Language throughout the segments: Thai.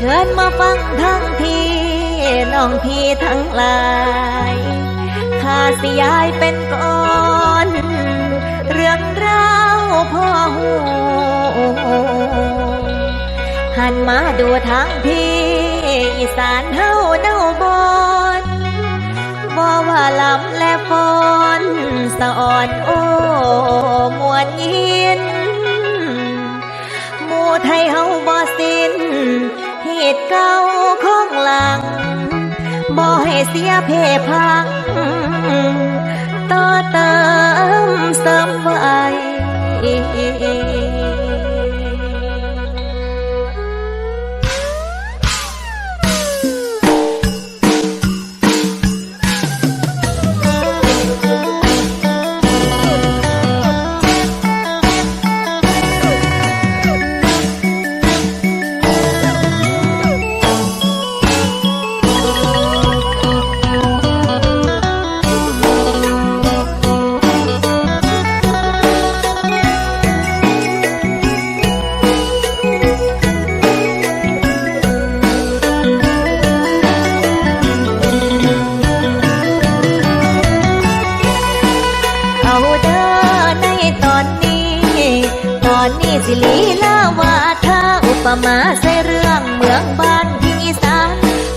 เชิญมาฟังทั้งพี่น้องพี่ทั้งหลายข้าสิยายเป็นก่อน เรื่องราวพ่อหูหันมาดูทางพี่อีสานเฮาเดาบอนบ่ว่าลำและฟอนสะอ่อนโอ้มวนยินหมู่ไทยเฮาบ่สิ เสียเพพังต่อเติมเสริมไฟ สิลีลาวาทาอุปมาใส่เรื่องเมืองบ้านที่อีสาน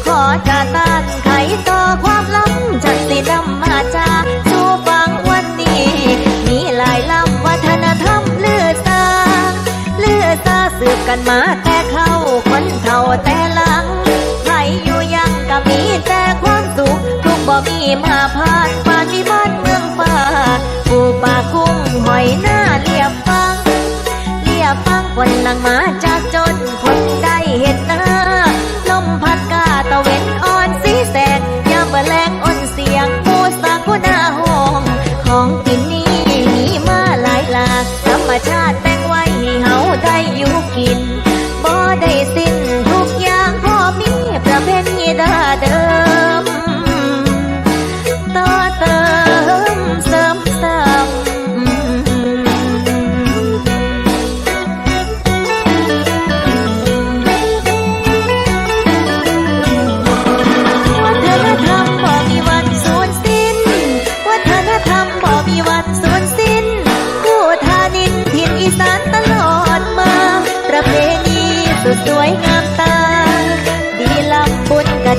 ขอจะต้านไขต่อความล้ำจากสินำมาจาสู่ฟังวันนี้ มีหลายลำวัฒนธรรมเลือซาเลือซาสืบกันมาแต่เข้าคนเท่าแต่หลังใครอยู่ยังก็มีแต่ความสุขทุกบ่มีมาพาดปานวิบัติเมืองฟ้าปูปลากุ้งหอยน้า วันนั่งมาจากจ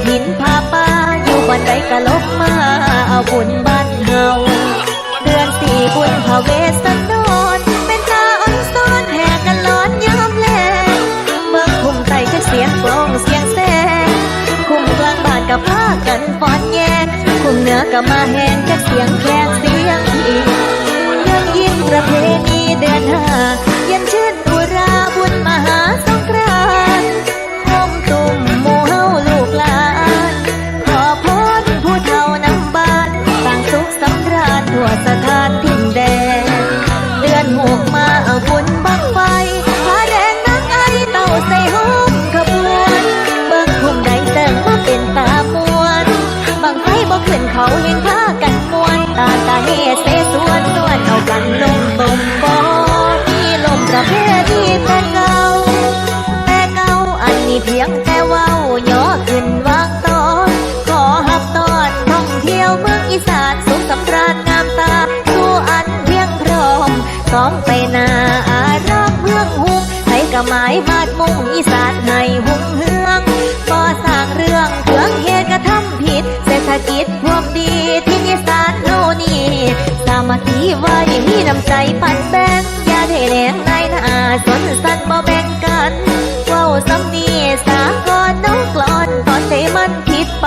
บุญกะถินพาป้าอยู่บันไดกะลบมา เอาบุญบ้านเฮาเดือนสี่บุญพระเวสสันดรเป็นตาอ่อนซ้อนแห่กันร้อนยามแลงเมืองคุ้มไต่ก็เสียงกลองเสียงแสงคุ้มกลางบ้านกับพากันฟ้อนแยงคุ้มเหนือก็มาแหงจากเสียงแคนเสียงอีกยังยิ่งประเพณีเดือนห้ายันชื่น ตาตาเฮเสสวนสวนเอากันลงตมบ่มีลมประเพณีแต่เก่าแต่เก่าอันนี้เพียงแต่ว้าย่อขึ้นวางตอนขอหับตอนท่องเที่ยวเมืองอีสานสุขสำราญงามตาสู่อันเพียงพร้อมสองไปนาอารามเมืองหุงให้กระหมายบาดมุ่งอีสานให้หุ่งเฮืองก่อสร้างเรื่องเพื่องเหตุิจ เศรษฐกิจพวกดีที่อีสานโลนีสามัคคีไว้มีน้ำใจปันแบงอย่าเทแรงในน้าสนสันบ่แบ่งกันเว้าสำนีสากรนนกกลอนตอนใจมันผิดไป